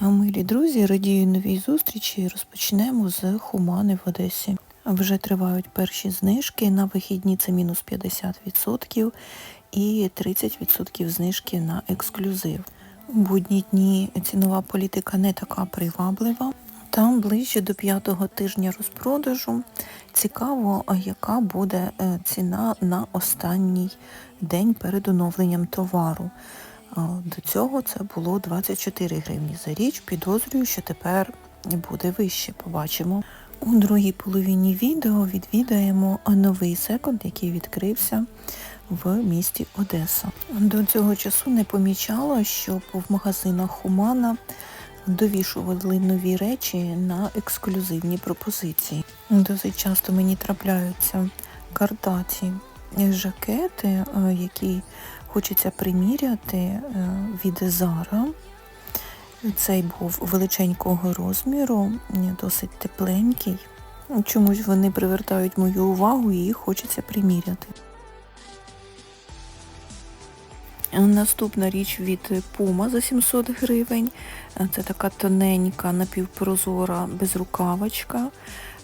Милі друзі, радію новій зустрічі. Розпочнемо з Хумани в Одесі. Вже тривають перші знижки. На вихідні це мінус 50% і 30% знижки на ексклюзив. У будні дні цінова політика не така приваблива. Там ближче до п'ятого тижня розпродажу. Цікаво, яка буде е, ціна на останній день перед оновленням товару. До цього це було 24 гривні за річ. Підозрюю, що тепер буде вище. Побачимо. У другій половині відео відвідаємо новий секонд, який відкрився в місті Одеса. До цього часу не помічала, щоб в магазинах Хумана довішували нові речі на ексклюзивні пропозиції. Досить часто мені трапляються картаті жакети, е, які хочеться приміряти е, від Зара. Цей був величенького розміру, досить тепленький. Чомусь вони привертають мою увагу і їх хочеться приміряти. Наступна річ від Puma за 700 гривень. Це така тоненька, напівпрозора безрукавочка,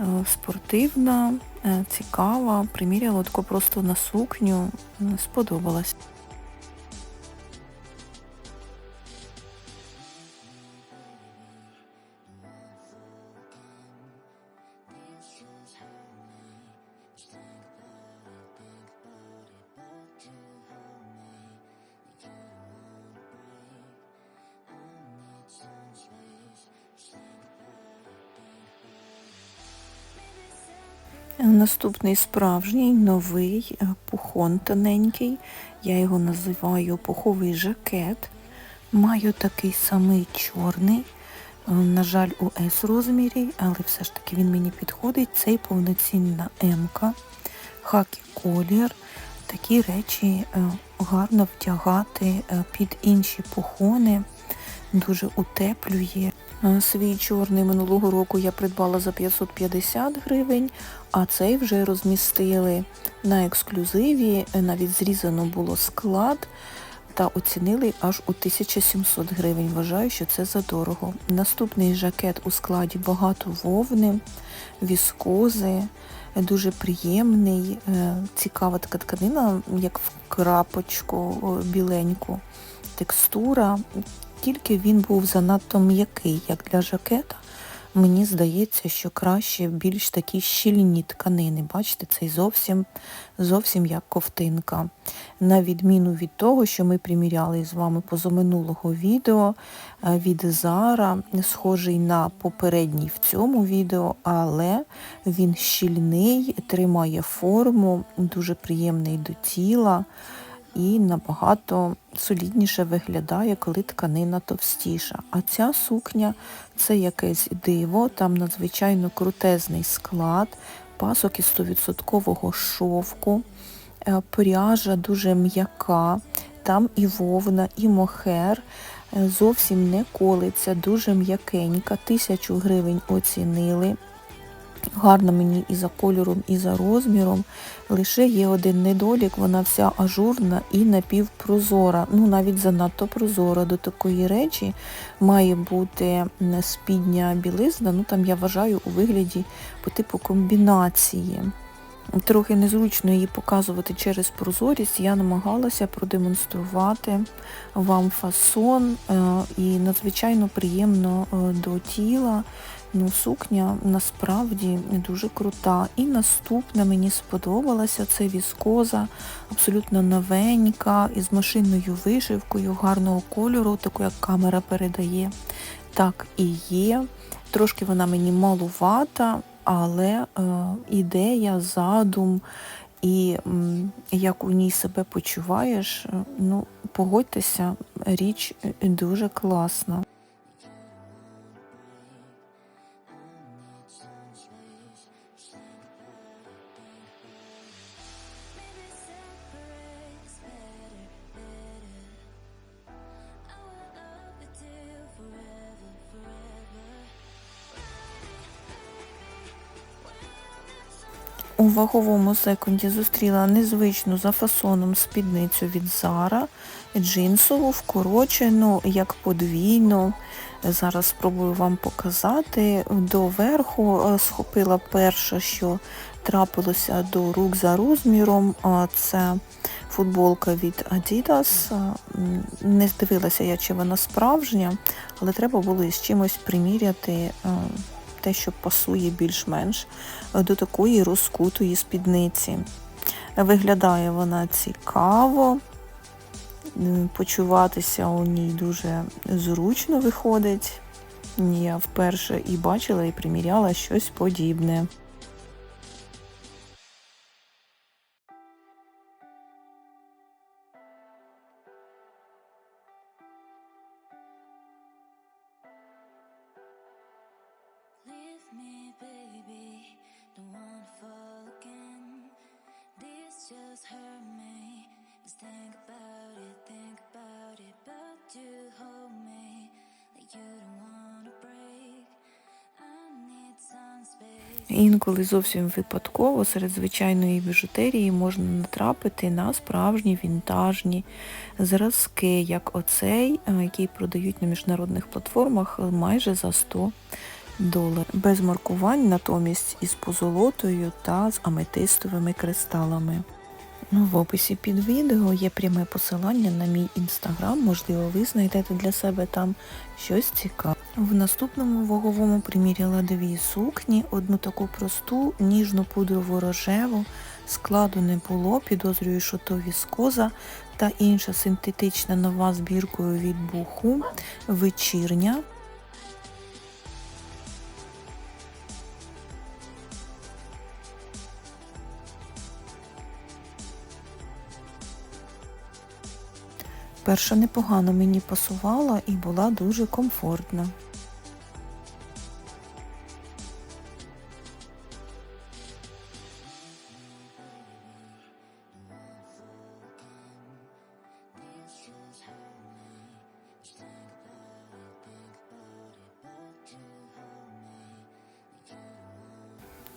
е, спортивна, е, цікава. Приміряла тако просто на сукню, сподобалась. Наступний справжній новий е, пухон тоненький. Я його називаю пуховий жакет. Маю такий самий чорний, е, на жаль, у S розмірі, але все ж таки він мені підходить. Цей повноцінна М-ка, хакі колір. Такі речі е, гарно втягати під інші пухони, дуже утеплює. Свій чорний минулого року я придбала за 550 гривень, а цей вже розмістили на ексклюзиві, навіть зрізано було склад та оцінили аж у 1700 гривень. Вважаю, що це задорого. Наступний жакет у складі багато вовни, віскози, дуже приємний, е, цікава така тканина, як в крапочку біленьку. Текстура, тільки він був занадто м'який, як для жакета. Мені здається, що краще більш такі щільні тканини. Бачите, цей зовсім зовсім як ковтинка. На відміну від того, що ми приміряли з вами позаминулого відео е, від Зара, схожий на попередній в цьому відео, але він щільний, тримає форму, дуже приємний до тіла і набагато солідніше виглядає, коли тканина товстіша. А ця сукня це якесь диво, там надзвичайно крутезний склад, пасок із 100% шовку, е, пряжа дуже м'яка, там і вовна, і мохер. Е, зовсім не колиться, дуже м'якенька, тисячу гривень оцінили. Гарна мені і за кольором, і за розміром. Лише є один недолік, вона вся ажурна і напівпрозора. Ну, навіть занадто прозора до такої речі має бути спідня білизна. Ну там я вважаю у вигляді по типу комбінації. Трохи незручно її показувати через прозорість, я намагалася продемонструвати вам фасон е, і надзвичайно приємно е, до тіла. Ну, Сукня насправді дуже крута. І наступна мені сподобалася це віскоза, абсолютно новенька, із машинною вишивкою, гарного кольору, таку як камера передає. Так і є. Трошки вона мені малувата, але е, ідея, задум і м, як у ній себе почуваєш, е, ну, погодьтеся, річ е, дуже класна. У ваговому секунді зустріла незвичну за фасоном спідницю від Zara, джинсову, вкорочену, як подвійну. Зараз спробую вам показати. До верху е, схопила перше, що трапилося до рук за розміром. Це футболка від Adidas. Е, Не здивилася я, чи вона справжня, але треба було із чимось приміряти е, те, що пасує більш-менш е, до такої розкутої спідниці. Виглядає вона цікаво, почуватися у ній дуже зручно виходить. Я вперше і бачила, і приміряла щось подібне. Me, baby. Don't wanna fall again. This just hurt me. Just think about it, think about it. But you hold me like you don't wanna break. Інколи зовсім випадково серед звичайної біжутерії можна натрапити на справжні вінтажні зразки, як оцей, е, який продають на міжнародних платформах майже за 100 доларів. Без маркувань, натомість із позолотою та з аметистовими кристалами. Ну, в описі під відео є пряме посилання на мій інстаграм, можливо, ви знайдете для себе там щось цікаве. В наступному ваговому приміряла дві сукні, одну таку просту, ніжну пудрову рожеву, складу не було, підозрюю, що то віскоза, та інша синтетична нова збіркою від буху, вечірня. Перша непогано мені пасувала і була дуже комфортна.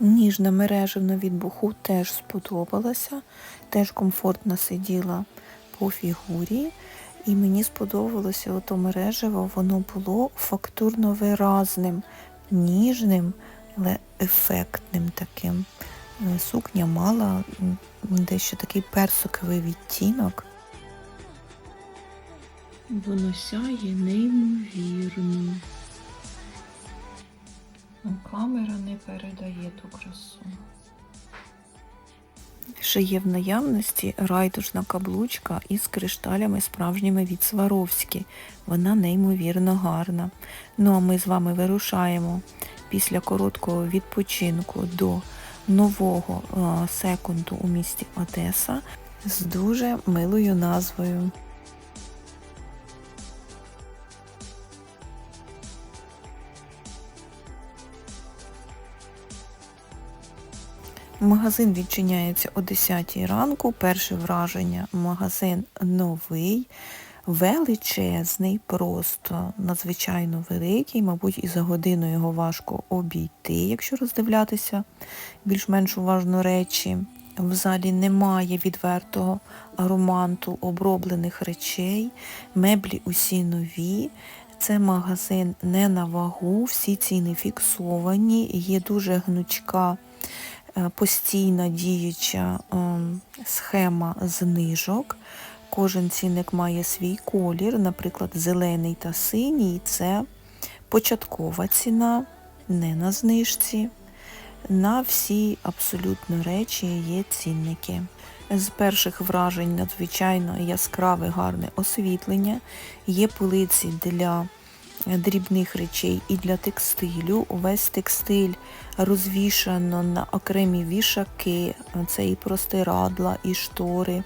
Ніжна мережевна від буху теж сподобалася, теж комфортно сиділа по фігурі. І мені сподобалося ото мережево, воно було фактурно виразним, ніжним, але ефектним таким. Е, Сукня мала дещо такий персиковий відтінок. Воно сяє неймовірно. Камера не передає ту красу. Ще є в наявності райдужна каблучка із кришталями справжніми від Сваровські. Вона неймовірно гарна. Ну а ми з вами вирушаємо після короткого відпочинку до нового е, секунду у місті Одеса з дуже милою назвою. Магазин відчиняється о 10 ранку. Перше враження магазин новий, величезний, просто надзвичайно великий. Мабуть, і за годину його важко обійти, якщо роздивлятися більш-менш уважно речі. В залі немає відвертого ароманту оброблених речей, меблі усі нові. Це магазин не на вагу, всі ціни фіксовані, є дуже гнучка е, постійна діюча ем, схема знижок. Кожен цінник має свій колір, наприклад, зелений та синій це початкова ціна, не на знижці. На всі абсолютно речі є цінники. З перших вражень надзвичайно яскраве гарне освітлення, є полиці для дрібних речей і для текстилю. Увесь текстиль розвішано на окремі вішаки, це і простирадла, і штори.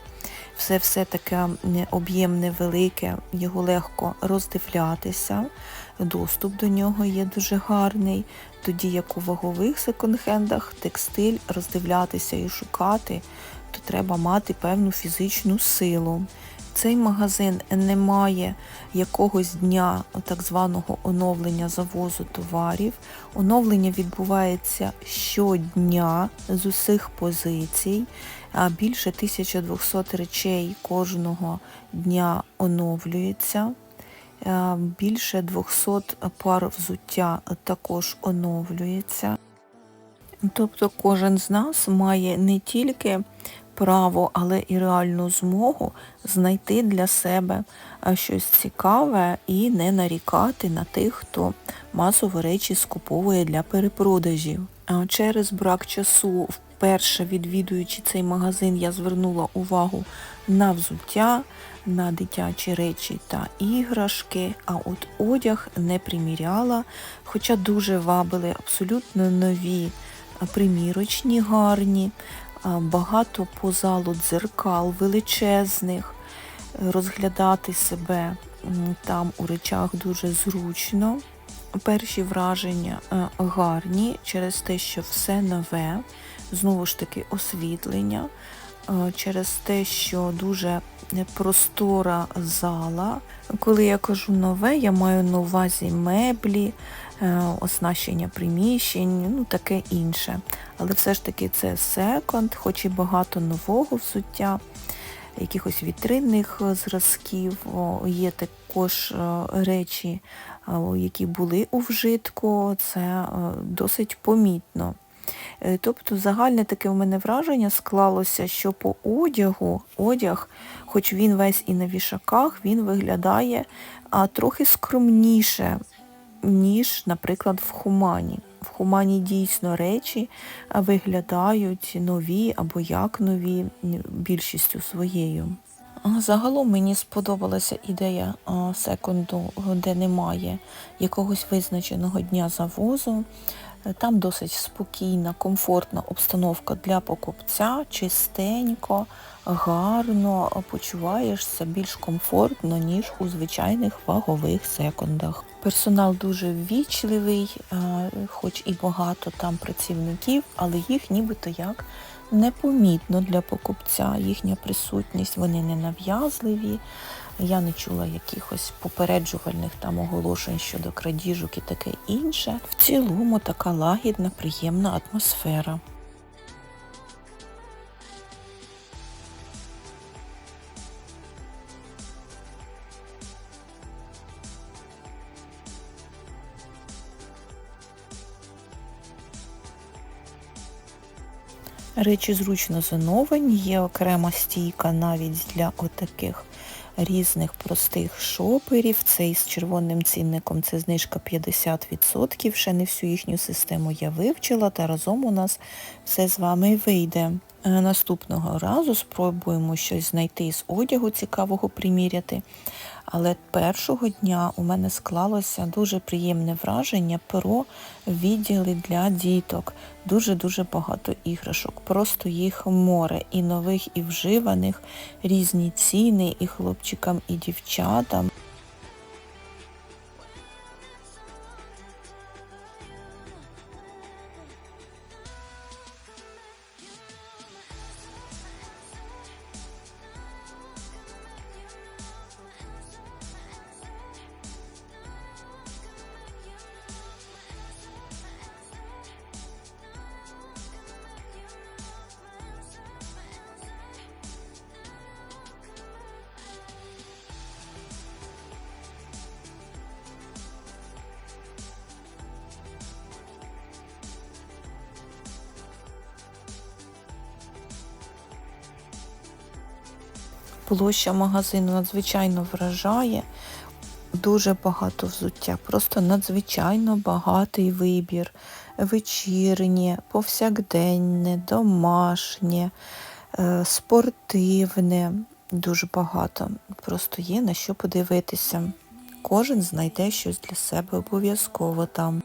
Все-все таке об'ємне, велике, його легко роздивлятися. Доступ до нього є дуже гарний. Тоді як у вагових секонд-хендах текстиль роздивлятися і шукати, то треба мати певну фізичну силу. Цей магазин не має якогось дня так званого оновлення завозу товарів. Оновлення відбувається щодня з усіх позицій. Більше 1200 речей кожного дня оновлюється. Е, Більше 200 пар взуття також оновлюється. Тобто кожен з нас має не тільки право, але і реальну змогу знайти для себе щось цікаве і не нарікати на тих, хто масово речі скуповує для перепродажів. Через брак часу, вперше відвідуючи цей магазин, я звернула увагу на взуття, на дитячі речі та іграшки, а от одяг не приміряла, хоча дуже вабили абсолютно нові примірочні гарні, багато по залу дзеркал величезних, розглядати себе там у речах дуже зручно. Перші враження е, гарні через те, що все нове, знову ж таки освітлення, е, через те, що дуже простора зала. Коли я кажу нове, я маю на увазі меблі, оснащення приміщень, ну таке інше. Але все ж таки це секонд, хоч і багато нового взуття, якихось вітринних е, зразків, є також е, речі, е, які були у вжитку, це е, досить помітно. Е, Тобто загальне таке у мене враження склалося, що по одягу, одяг, хоч він весь і на вішаках, він виглядає а, трохи скромніше, ніж, наприклад, в Хумані. В Хумані дійсно речі виглядають нові або як нові більшістю своєю. Загалом мені сподобалася ідея секунду, де немає якогось визначеного дня завозу. Там досить спокійна, комфортна обстановка для покупця, чистенько, гарно почуваєшся більш комфортно, ніж у звичайних вагових секундах. Персонал дуже ввічливий, е, хоч і багато там працівників, але їх нібито як непомітно для покупця. Їхня присутність, вони не нав'язливі. Я не чула якихось попереджувальних там оголошень щодо крадіжок і таке інше. В цілому така лагідна, приємна атмосфера. Речі зручно зоновані, є окрема стійка навіть для отаких різних простих шоперів. Цей з червоним цінником це знижка 50%. Ще не всю їхню систему я вивчила, та разом у нас все з вами вийде. Е, Наступного разу спробуємо щось знайти з одягу цікавого приміряти. Але першого дня у мене склалося дуже приємне враження про відділи для діток. Дуже-дуже багато іграшок. Просто їх море і нових, і вживаних, різні ціни і хлопчикам, і дівчатам. Площа магазину надзвичайно вражає. Дуже багато взуття, просто надзвичайно багатий вибір. Вечірнє, повсякденне, домашнє, е, спортивне. Дуже багато. Просто є на що подивитися. Кожен знайде щось для себе обов'язково там.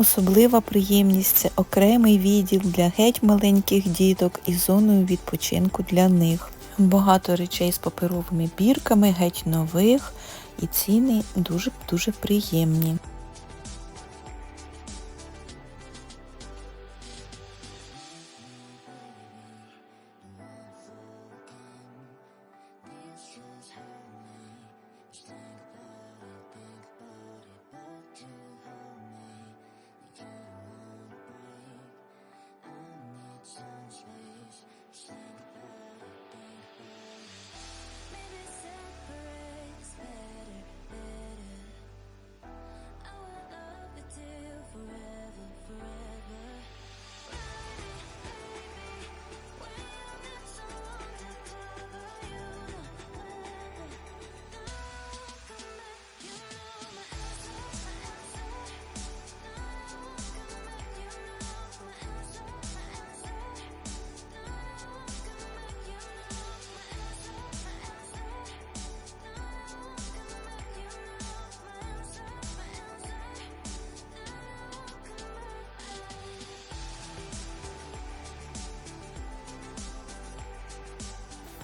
Особлива приємність це окремий відділ для геть маленьких діток і зоною відпочинку для них. Багато речей з паперовими бірками, геть нових, і ціни дуже-дуже приємні.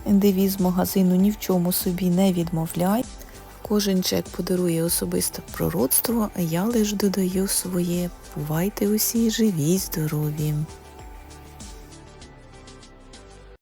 Девіз магазину ні в чому собі не відмовляй. Кожен чек подарує особисте пророцтво, а я лише додаю своє. Бувайте усі живі, й здорові!